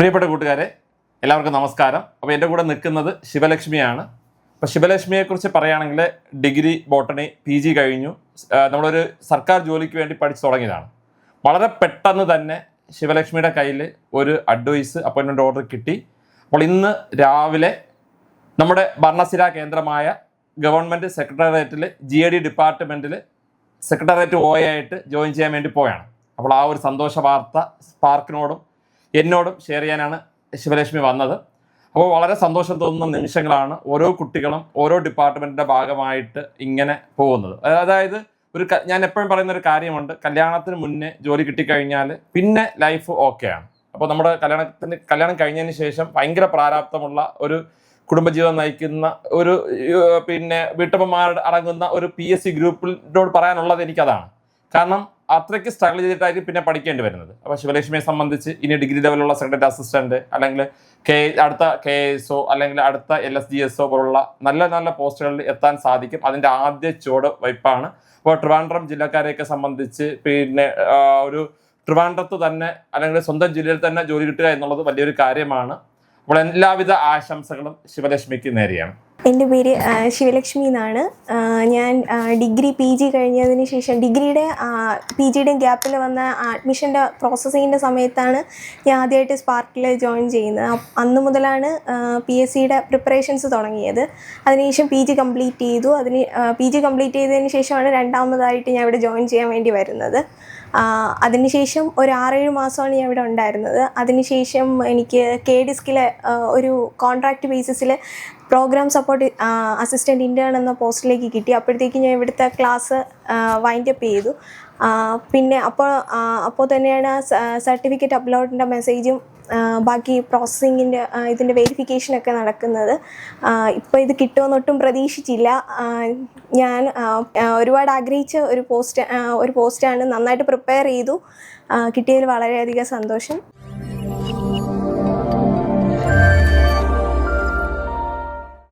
പ്രിയപ്പെട്ട കൂട്ടുകാരെ എല്ലാവർക്കും നമസ്കാരം. അപ്പോൾ എന്റെ കൂടെ നിൽക്കുന്നത് ശിവലക്ഷ്മിയാണ്. അപ്പോൾ ശിവലക്ഷ്മിയെക്കുറിച്ച് പറയുകയാണെങ്കിൽ ഡിഗ്രി ബോട്ടണി പി ജി കഴിഞ്ഞു. നമ്മളൊരു സർക്കാർ ജോലിക്ക് വേണ്ടി പഠിച്ചു തുടങ്ങിയതാണ്. വളരെ പെട്ടെന്ന് തന്നെ ശിവലക്ഷ്മിയുടെ കയ്യിൽ ഒരു അഡ്വൈസ് അപ്പോയിൻമെന്റ് ഓർഡർ കിട്ടി. അപ്പോൾ ഇന്ന് രാവിലെ നമ്മുടെ ഭരണസിര കേന്ദ്രമായ ഗവൺമെന്റ് സെക്രട്ടേറിയറ്റിൽ ജി എ ഡി ഡിപ്പാർട്ട്മെന്റിൽ സെക്രട്ടേറിയറ്റ് ഒ ആയിട്ട് ജോയിൻ ചെയ്യാൻ വേണ്ടി പോയാണ് അപ്പോൾ ആ ഒരു സന്തോഷ വാർത്ത സ്പാർക്കിനോടും എന്നോടും ഷെയർ ചെയ്യാനാണ് ശിവലക്ഷ്മി വന്നത്. അപ്പോൾ വളരെ സന്തോഷം തോന്നുന്ന നിമിഷങ്ങളാണ് ഓരോ കുട്ടികളും ഓരോ ഡിപ്പാർട്ട്മെന്റിന്റെ ഭാഗമായിട്ട് ഇങ്ങനെ പോകുന്നത്. അതായത് ഒരു ഞാൻ എപ്പോഴും പറയുന്ന ഒരു കാര്യമുണ്ട് കല്യാണത്തിന് മുന്നേ ജോലി കിട്ടിക്കഴിഞ്ഞാൽ പിന്നെ ലൈഫ് ഓക്കെയാണ് അപ്പോൾ നമ്മുടെ കല്യാണത്തിന് കല്യാണം കഴിഞ്ഞതിന് ശേഷം ഭയങ്കര പ്രാരാബ്ദമുള്ള ഒരു കുടുംബജീവിതം നയിക്കുന്ന ഒരു പിന്നെ വീട്ടമ്മമാർ അടങ്ങുന്ന ഒരു പി എസ് സി ഗ്രൂപ്പിനോട് പറയാനുള്ളത് എനിക്കതാണ്. കാരണം അത്രയ്ക്ക് സ്ട്രഗിൾ ചെയ്തിട്ടായിരിക്കും പിന്നെ പഠിക്കേണ്ടി വരുന്നത്. അപ്പോൾ ശിവലക്ഷ്മിയെ സംബന്ധിച്ച് ഇനി ഡിഗ്രി ലെവലുള്ള സെക്രട്ടറി അസിസ്റ്റന്റ് അല്ലെങ്കിൽ കെ അടുത്ത കെ എസ് ഒ അല്ലെങ്കിൽ അടുത്ത L S D S O പോലുള്ള നല്ല നല്ല പോസ്റ്റുകളിൽ എത്താൻ സാധിക്കും. അതിന്റെ ആദ്യ ചുവട് വയ്പ്പാണ്. അപ്പോൾ ട്രിവാൻഡ്രം ജില്ലക്കാരെയൊക്കെ സംബന്ധിച്ച് പിന്നെ ഒരു ട്രിവാൻഡ്രത്ത് തന്നെ അല്ലെങ്കിൽ സ്വന്തം ജില്ലയിൽ തന്നെ ജോലി കിട്ടുക എന്നുള്ളത് വലിയൊരു കാര്യമാണ്. അപ്പോൾ എല്ലാവിധ ആശംസകളും ശിവലക്ഷ്മിക്ക് നേരെയാണ്. എന്റെ പേര് ശിവലക്ഷ്മി എന്നാണ്. ഞാൻ ഡിഗ്രി പി ജി കഴിഞ്ഞതിന് ശേഷം ഡിഗ്രിയുടെ പി ജിയുടെയും ഗ്യാപ്പിൽ വന്ന അഡ്മിഷന്റെ പ്രോസസ്സിങ്ങിന്റെ സമയത്താണ് ഞാൻ ആദ്യമായിട്ട് സ്പാർക്കിൽ ജോയിൻ ചെയ്യുന്നത്. അന്ന് മുതലാണ് പി എസ് സിയുടെ പ്രിപ്പറേഷൻസ് തുടങ്ങിയത്. അതിനുശേഷം പി ജി കംപ്ലീറ്റ് ചെയ്തു. അതിന് പി ജി കംപ്ലീറ്റ് ചെയ്തതിന് ശേഷമാണ് രണ്ടാമതായിട്ട് ഞാൻ ഇവിടെ ജോയിൻ ചെയ്യാൻ വേണ്ടി വരുന്നത്. അതിനുശേഷം ഒരു ആറേഴ് മാസമാണ് ഞാൻ ഇവിടെ ഉണ്ടായിരുന്നത്. അതിനുശേഷം എനിക്ക് കെ ഡിസ്കിലെ ഒരു കോൺട്രാക്ട് ബേസിസിൽ പ്രോഗ്രാം സപ്പോർട്ട് അസിസ്റ്റന്റ് ഇന്റേൺ എന്ന പോസ്റ്റിലേക്ക് കിട്ടി. അപ്പോഴത്തേക്ക് ഞാൻ ഇവിടുത്തെ ക്ലാസ് വൈൻഡ് അപ്പ് ചെയ്തു. പിന്നെ അപ്പോൾ അപ്പോൾ തന്നെയാണ് സർട്ടിഫിക്കറ്റ് അപ്ലോഡിന്റെ മെസ്സേജും ബാക്കി പ്രോസസ്സിങ്ങിന്റെ ഇതിന്റെ വെരിഫിക്കേഷനൊക്കെ നടക്കുന്നത്. ഇപ്പോൾ ഇത് കിട്ടുമെന്നൊട്ടും പ്രതീക്ഷിച്ചില്ല. ഞാൻ ഒരുപാട് ആഗ്രഹിച്ച ഒരു പോസ്റ്റ് ഒരു പോസ്റ്റാണ് നന്നായിട്ട് പ്രിപ്പയർ ചെയ്തു. കിട്ടിയതിൽ വളരെയധികം സന്തോഷം.